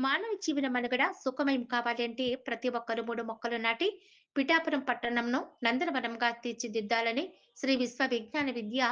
మానవ జీవన మనుగడ సుఖమయం కావాలి అంటే ప్రతి ఒక్కరు మూడు మొక్కలు నాటి పిఠాపురం పట్టణంను నందనవనంగా తీర్చిదిద్దాలని శ్రీ విశ్వ విజ్ఞాన విద్య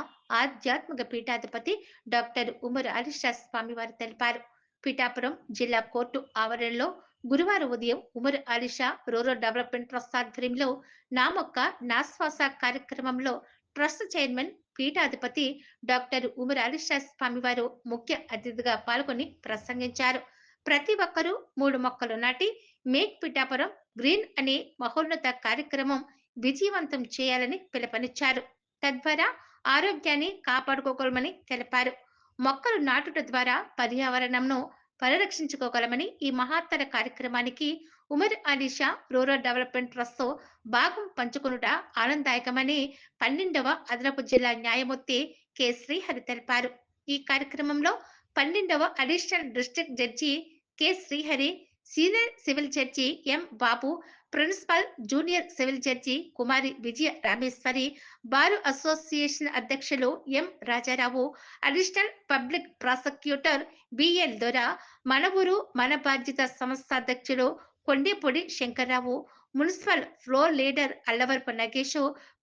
ఆధ్యాత్మిక పీఠాధిపతి డాక్టర్ ఉమర్ అలీషా స్వామి వారు తెలిపారు. పిఠాపురం జిల్లా కోర్టు ఆవరణలో గురువారం ఉదయం Umar Alisha rural development trust ఆధ్వర్యంలో నా మొక్క నా శ్వాస కార్యక్రమంలో ట్రస్ట్ చైర్మన్ పీఠాధిపతి డాక్టర్ ఉమర్ అలీషా స్వామి వారు ముఖ్య అతిథిగా పాల్గొని ప్రసంగించారు. ప్రతి ఒక్కరూ మూడు మొక్కలు నాటి మేక్ పిఠాపురం గ్రీన్ అనే మహోన్నత కార్యక్రమం విజయవంతం చేయాలని పిలుపునిచ్చారు. తద్వారా ఆరోగ్యాన్ని కాపాడుకోగలమని తెలిపారు. మొక్కలు నాటుట ద్వారా పర్యావరణంను పరిరక్షించుకోగలమని ఈ మహత్తర కార్యక్రమానికి Umar Alisha rural development trust భాగం పంచుకునుట ఆనందదాయకమని పన్నెండవ అదనపు జిల్లా న్యాయమూర్తి కె. శ్రీహరి తెలిపారు. ఈ కార్యక్రమంలో పన్నెండవ additional district judge K. Srihari senior civil judge M. Babu principal junior civil judge కుమారి విజయ రామేశ్వరి బారు అసోసియేషన్ అధ్యక్షులు M. Rajarao additional public prosecutor BL Dora మన ఊరు మన బాధ్యత సంస్థ అధ్యక్షులు Kondepudi Shankarrao municipal floor leader Allavarapu Nagesh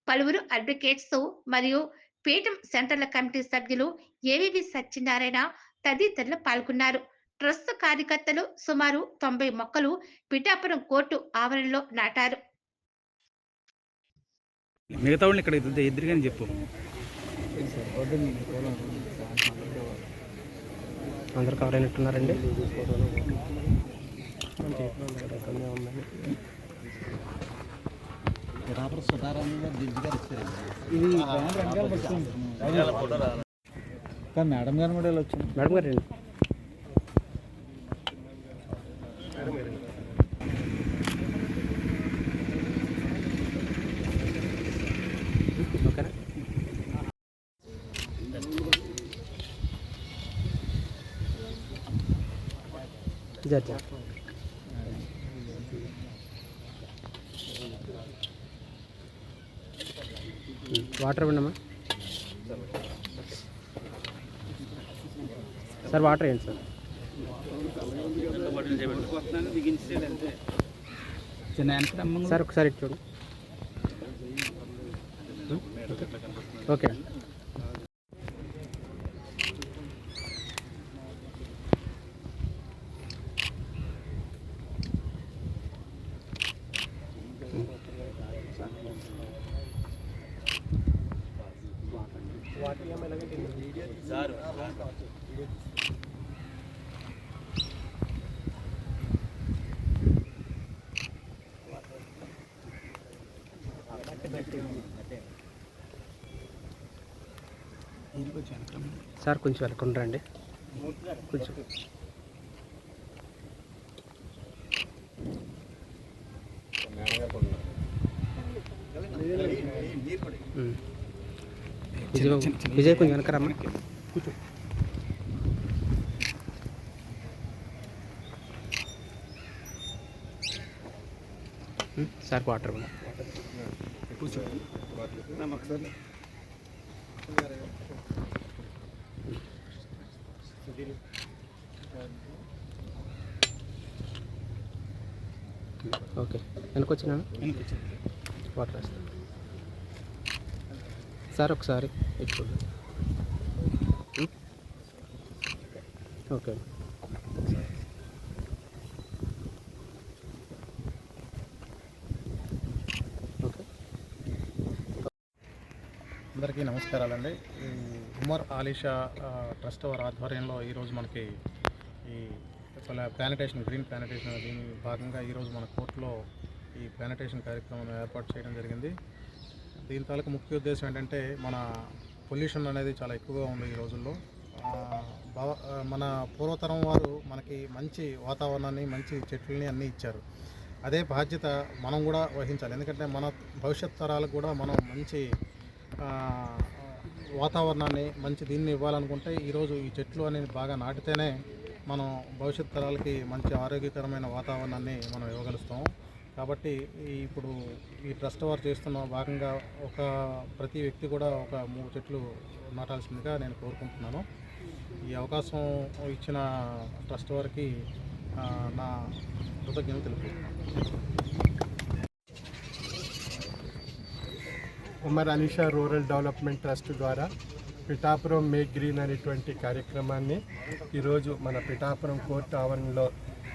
పలువురు అడ్వకేట్స్ మరియు పీఠం సెంట్రల్ కమిటీ సభ్యులు ఏవివి సత్యనారాయణ తదితరులు పాల్గొన్నారు. ట్రస్ట్ కార్యకర్తలు సుమారు తొంభై మొక్కలు పిఠాపురం కోర్టు ఆవరణలో నాటారు. మిగతా వాళ్ళని ఇక్కడ ఇద్దరు ఎదురుగానే చెప్పు. అందరు కవర్ అయినట్టున్నారండి. కానీ మేడం గారు కూడా ఇలా వచ్చింది మేడం గారు జడ్జి వాటర్ ఇవ్వండమ్మా. సార్ వాటర్ వేయండి సార్. సార్ ఒకసారి చూడు. ఓకే. సార్ కొంచెం వెనకుండా రండి కొంచెం. విజయ్ కొంచెం వెనకరమ్మా కూర్చో. Sir water. ఓకే. వెనకొచ్చినాను వాటర్ వేస్తాను సార్ ఒకసారి ఇటు ఓకే. అందరికీ నమస్కారాలండి. ఈ ఉమర్ ఆలీషా ట్రస్ట్ వారి ఆధ్వర్యంలో ఈరోజు మనకి ఈ ప్లానిటేషన్ గ్రీన్ ప్లానిటేషన్ దీని భాగంగా ఈరోజు మన కోర్టులో ఈ ప్లానిటేషన్ కార్యక్రమం ఏర్పాటు చేయడం జరిగింది. దీని తాలూకు ముఖ్య ఉద్దేశం ఏంటంటే మన పొల్యూషన్ అనేది చాలా ఎక్కువగా ఉంది ఈ రోజుల్లో. మన పూర్వతరం వారు మనకి మంచి వాతావరణాన్ని మంచి చెట్లని అన్నీ ఇచ్చారు. అదే బాధ్యత మనం కూడా వహించాలి. ఎందుకంటే మన భవిష్యత్ తరాలకు కూడా మనం మంచి వాతావరణాన్ని మంచి దీన్ని ఇవ్వాలనుకుంటే ఈరోజు ఈ చెట్లు అనేది బాగా నాటితేనే మనం భవిష్యత్ తరాలకి మంచి ఆరోగ్యకరమైన వాతావరణాన్ని మనం ఇవ్వగలుగుతాం కాబట్టి ఇప్పుడు ఈ ట్రస్ట్ వారు చేస్తున్న భాగంగా ఒక ప్రతి వ్యక్తి కూడా ఒక మూడు చెట్లు నాటాల్సిందిగా నేను కోరుకుంటున్నాను. ఈ అవకాశం ఇచ్చిన ట్రస్ట్ వారికి నా కృతజ్ఞత తెలుపుతున్నాను. Umar Alisha rural development trust ద్వారా పిఠాపురం మేక్ గ్రీన్ అనేటువంటి కార్యక్రమాన్ని ఈరోజు మన పిఠాపురం కోర్టు ఆవరణలో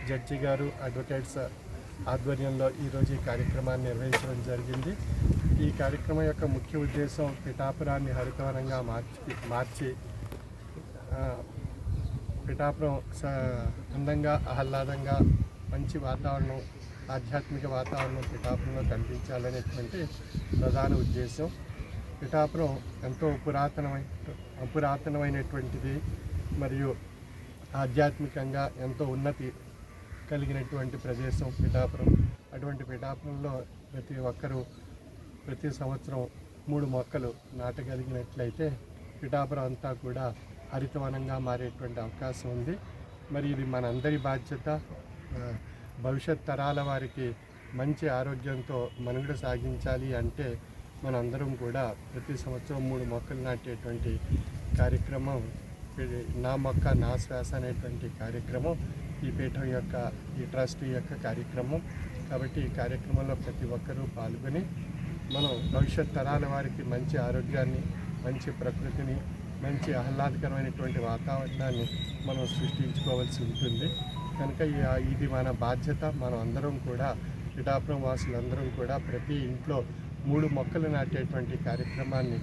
జడ్జి గారు అడ్వకేట్స్ ఆధ్వర్యంలో ఈరోజు ఈ కార్యక్రమాన్ని నిర్వహించడం జరిగింది. ఈ కార్యక్రమం యొక్క ముఖ్య ఉద్దేశం పిఠాపురాన్ని హరితవనంగా మార్చి మార్చి పిఠాపురం స- అందంగా ఆహ్లాదంగా మంచి వాతావరణం ఆధ్యాత్మిక వాతావరణం పిఠాపురంలో కనిపించాలనేటువంటి ప్రధాన ఉద్దేశం. పిఠాపురం ఎంతో పురాతనమైన పురాతనమైనటువంటిది మరియు ఆధ్యాత్మికంగా ఎంతో ఉన్నతి కలిగినటువంటి ప్రదేశం పిఠాపురం. అటువంటి పిఠాపురంలో ప్రతి ఒక్కరూ ప్రతి సంవత్సరం మూడు మొక్కలు నాటగలిగినట్లయితే పిఠాపురం అంతా కూడా హరితవనంగా మారేటువంటి అవకాశం ఉంది. మరి ఇది మనందరి బాధ్యత. భవిష్యత్ తరాల వారికి మంచి ఆరోగ్యంతో మనుగడ సాగించాలి అంటే మనందరం కూడా ప్రతి సంవత్సరం మూడు మొక్కలు నాటేటువంటి కార్యక్రమం నా మొక్క నా శ్వాస అనేటువంటి కార్యక్రమం ఈ పీఠం యొక్క ఈ ట్రస్ట్ యొక్క కార్యక్రమం. కాబట్టి ఈ కార్యక్రమంలో ప్రతి ఒక్కరూ పాల్గొని మనం భవిష్యత్ తరాల వారికి మంచి ఆరోగ్యాన్ని మంచి ప్రకృతిని మంచి ఆహ్లాదకరమైనటువంటి వాతావరణాన్ని మనం సృష్టించుకోవాల్సి ఉంటుంది. కనుక ఈ- ఇది మన బాధ్యత. మనం అందరం కూడా పిఠాపురం వాసులందరం కూడా ప్రతి ఇంట్లో మూడు మొక్కలు నాటేటువంటి కార్యక్రమాన్ని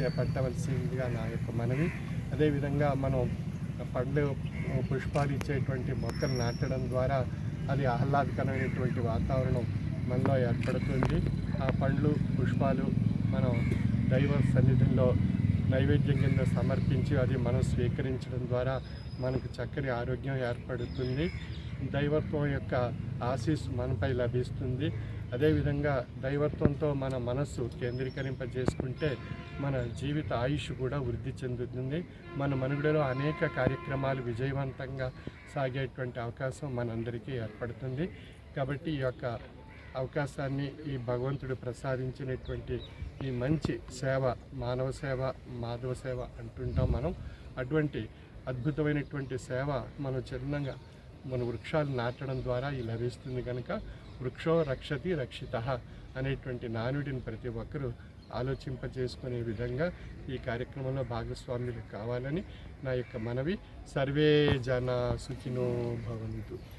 చేపట్టవలసిందిగా నా యొక్క మనవి. అదేవిధంగా మనం పండ్లు పుష్పాలు ఇచ్చేటువంటి మొక్కలు నాటడం ద్వారా అది ఆహ్లాదకరమైనటువంటి వాతావరణం మనలో ఏర్పడుతుంది. ఆ పండ్లు పుష్పాలు మనం దైవ సన్నిధిలో నైవేద్యం కింద సమర్పించి అది మనం స్వీకరించడం ద్వారా మనకు చక్కని ఆరోగ్యం ఏర్పడుతుంది. దైవత్వం యొక్క ఆశీస్సు మనపై లభిస్తుంది. అదేవిధంగా దైవత్వంతో మన మనస్సు కేంద్రీకరింపజేసుకుంటే మన జీవిత ఆయుష్ కూడా వృద్ధి చెందుతుంది. మన మనుగడలో అనేక కార్యక్రమాలు విజయవంతంగా సాగేటువంటి అవకాశం మనందరికీ ఏర్పడుతుంది. కాబట్టి ఈ యొక్క అవకాశాన్ని ఈ భగవంతుడు ప్రసాదించినటువంటి ఈ మంచి సేవ మానవ సేవ మాధవ సేవ అంటుంటాం మనం. అటువంటి అద్భుతమైనటువంటి సేవ మనం చిన్నంగా మన వృక్షాలు నాటడం ద్వారా ఈ లభిస్తుంది కనుక వృక్షో రక్షతి రక్షిత అనేటువంటి నానుడిని ప్రతి ఒక్కరూ ఆలోచింపజేసుకునే విధంగా ఈ కార్యక్రమంలో భాగస్వాములు కావాలని నా యొక్క మనవి. సర్వే జన సుఖినో భవంతు.